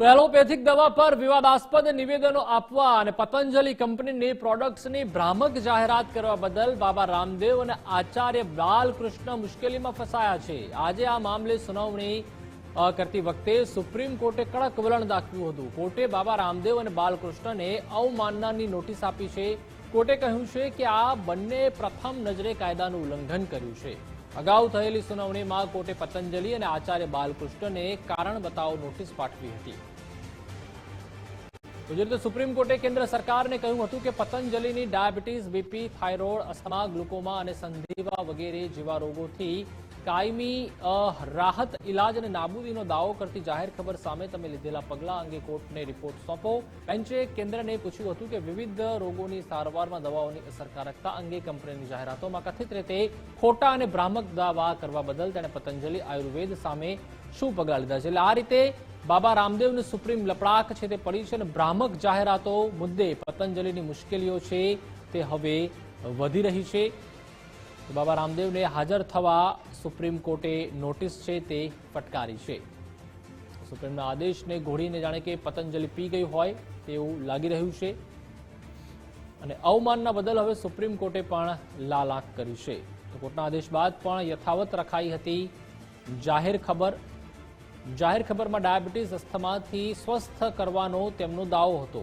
તો એલોપેથિક દવા પર વિવાદાસ્પદ નિવેદનો આપવા અને પતંજલિ કંપનીની પ્રોડક્ટ્સની ભ્રામક જાહેરાત કરવા બદલ બાબા રામદેવ અને આચાર્ય બાલકૃષ્ણ મુશ્કેલીમાં ફસાયા છે. આજે આ મામલે સુનાવણી કરતી વખતે સુપ્રીમ કોર્ટે કડક વલણ દાખવ્યું હતું. કોર્ટે બાબા રામદેવ અને બાલકૃષ્ણને અવમાનનાની નોટિસ આપી છે. કોર્ટે કહ્યું છે કે આ બંને પ્રથમ નજરે કાયદાનું ઉલ્લંઘન કર્યું છે. અગાઉ થયેલી સુનાવણીમાં કોર્ટે પતંજલિ અને આચાર્ય બાલકૃષ્ણને કારણ બતાવો નોટિસ પાઠવી હતી. ગુજરાત સુપ્રીમ કોર્ટે કેન્દ્ર સરકારને કહ્યું હતું કે પતંજલિની diabetes, BP, thyroid, asthma, glaucoma અને સંધિવા વગેરે જેવા રોગોથી કાયમી રાહત ઇલાજ અને નાબૂદીનો દાવો કરતી જાહેર ખબર સામે તમે લીધેલા પગલાં અંગે કોર્ટને રિપોર્ટ સોંપો. બેન્ચે કેન્દ્રને પૂછ્યું હતું કે વિવિધ રોગોની સારવારમાં દવાઓની અસરકારકતા અંગે કંપનીની જાહેરાતોમાં કથિત રીતે ખોટા અને ભ્રામક દાવા કરવા બદલ તેણે પતંજલિ આયુર્વેદ સામે શું પગલાં લીધા છે? એટલે આ રીતે બાબા રામદેવને સુપ્રીમ લપડાક છે તે પડી છે અને ભ્રામક જાહેરાતો મુદ્દે પતંજલિની મુશ્કેલીઓ છે તે હવે વધી રહી છે. તો બાબા રામદેવને હાજર થવા સુપ્રીમ કોર્ટે નોટિસ છે તે ફટકારી છે. સુપ્રીમના આદેશને ઘોડીને જાણે કે પતંજલિ પી ગઈ હોય તેવું લાગી રહ્યું છે. અને અવમાનના બદલ હવે સુપ્રીમ કોર્ટે પણ લાલ આંખ કરી છે. તો કોર્ટના આદેશ બાદ પણ યથાવત રખાઈ હતી. જાહેર ખબર, જાહેર ખબરમાં ડાયાબિટીસ અસ્થમાથી સ્વસ્થ કરવાનો તેમનો દાવો હતો.